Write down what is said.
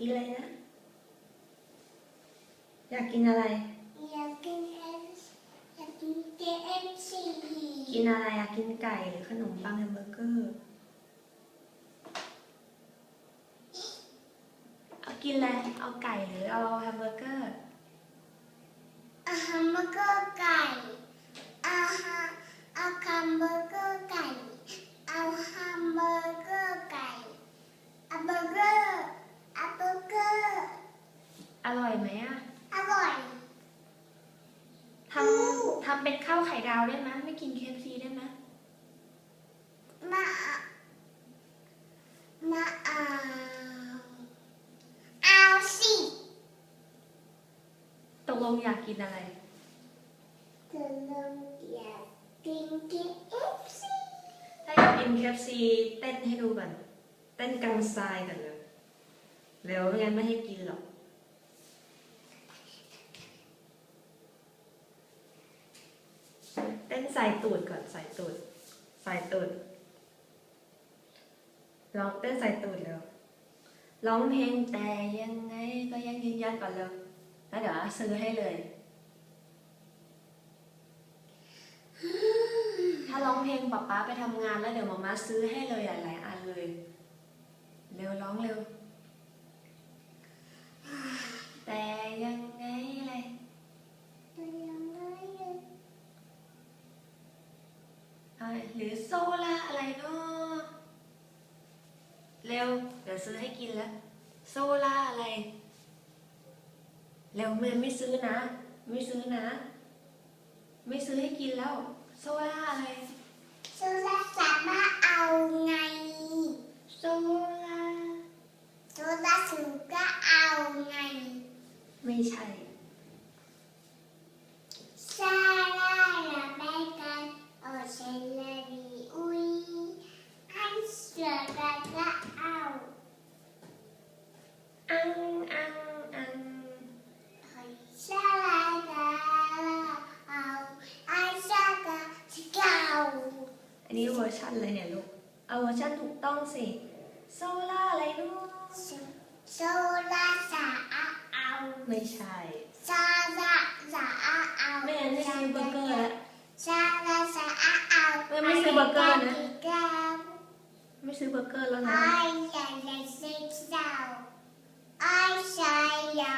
กินอะไรนะ อยากกินอะไร อยากกินเอฟอยากกินเจเอฟซีกินอะไรอยากกินไก่หรือขนมปังแฮมเบอร์เกอร์เอากินอะไรเอาไก่หรือเอาแฮมเบอร์เกอร์อาฮามเบอร์เกอร์ไก่อาฮาเอาคัมเบอร์เกอร์ไก่เอาฮัมเบอร์เกอร์ไก่เอาเบอร์เกอร์เอาเบอร์เกอร์ อ ร่อยไหมอะอร่อยทำทำเป็นข้าวไข่ดาวได้ไหมไม่กินเคฟซีได้ไหมมามาเอาเอาสิตกลงอยากกินอะไรเธอลองอยากกินเจเอฟซีถ้าอยากกินเคฟซีเต้นให้ดูก่อนเต้นกังไซก่อนเลยเร็วไม่งั้นไม่ให้กินหรอก เต้นใส่ตูดก่อนใส่ตูดใส่ตูดร้องเต้นใส่ตูดเร็วร้องเพลงแต่ยังไงก็ยังยืนยันก่อนเร็วแล้วเดี๋ยวซื้อให้เลย ถ้าร้องเพลงป๊าป๊าไปทำงานแล้วเดี๋ยวมาม่าซื้อให้เลยหลายๆอันเลย เร็วร้องเร็ว แต่ยังไงอะไร ตัวยังไงเลย อะไร หรือโซล่าอะไรเนาะเร็ว เดี๋ยวซื้อให้กินแล้ว โซล่าอะไร เร็วแม่ไม่ซื้อนะ ไม่ซื้อนะ ไม่ซื้อให้กินแล้ว โซล่าอะไร โซลาสามารถเอาไง โซล่าโซลาสูก็เอาไง ไม่ใช่ ซาร่าละแม่กันโอเชลลารีอุยอันเสือกันก็เอา อันนี้เวอร์ชันอะไรเนี่ยลูก เอาเวอร์ชันถูกต้องสิ โซล่าอะไรเนาะโซล่าสาอาเอาไม่ใช่ซาร่าสาเอาแม่ไม่ซื้อเบอร์เกอร์แล้วซาร่าสาเอาแม่ไม่ซื้อเบอร์เกอร์นะ ไม่ซื้อเบอร์เกอร์แล้วนะ I like the six down. I say yo. ใช่ไหม ไม่